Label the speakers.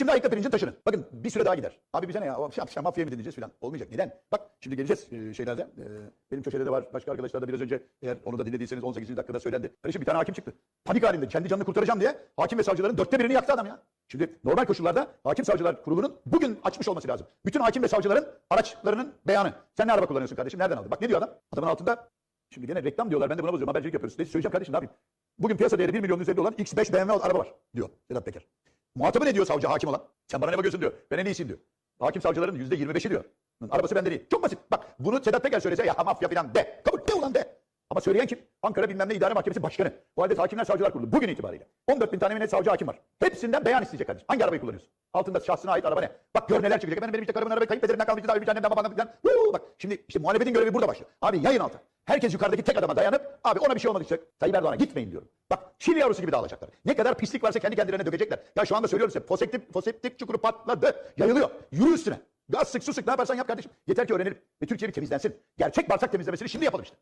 Speaker 1: Şimdi ayıkla pirincin taşını. Bakın bir süre daha gider. Abi bize ne ya? Şap şap mafya mı dinleyeceğiz falan. Olmayacak. Neden? Bak şimdi geleceğiz e, şeylerde. E, benim köşede de var. Başka arkadaşlar da biraz önce eğer onu da dinlediyseniz 18. dakikada söylendi. Kardeşim bir tane hakim çıktı. Panik halinde kendi canını kurtaracağım diye hakim ve savcıların dörtte birini yaktı adam ya. Şimdi normal koşullarda hakim savcılar kurulunun bugün açmış olması lazım. Bütün hakim ve savcıların araçlarının beyanı. Sen ne araba kullanıyorsun kardeşim? Nereden aldın? Bak ne diyor adam? Adamın altında Şimdi gene reklam diyorlar. Ben de buna bozuyorum. Habercilik yapıyoruz. Ne söyleyeceğim kardeşim ne yapayım? Bugün piyasa değeri 1 milyon üzerinde olan X5 BMW araba var diyor Sedat Peker. Muhatabı ne diyor savcı hakim olan? Sen bana ne bakıyorsun diyor. Ben en iyisiyim diyor. Hakim savcıların %25'i diyor. Arabası bende değil. Çok basit. Bak bunu Sedat Peker söylese ya mafya falan de. Kabul de ulan de. Ama söyleyen kim? Ankara bilmem ne idare mahkemesi başkanı. Bu halde hakimler savcılar kurulu. Bugün itibariyle. 14 bin tane mi ne savcı hakim var. Hepsinden beyan isteyecek kardeşim. Hangi arabayı kullanıyorsun? Altında şahsına ait araba ne? Bak gör neler çıkacak. Benim, benim işte karımın arabayı kayıp bedelinden kalmıştı. Daha bir tanemden babandan falan. Huu, Bak şimdi işte muhalefetin görevi burada başlıyor. Abi yayın altı. Herkes yukarıdaki tek adama dayanıp abi ona bir şey olmadıysa Tayyip Erdoğan'a gitmeyin diyorum. Şili yavrusu gibi dağılacaklar. Ne kadar pislik varsa kendi kendilerine dökecekler. Ya şu anda söylüyorum size foseptik, foseptik çukuru patladı. Yayılıyor. Yürü üstüne. Gaz sık su sık ne yaparsan yap kardeşim. Yeter ki öğrenelim. Ve Türkiye bir temizlensin. Gerçek bağırsak temizlemesini şimdi yapalım işte.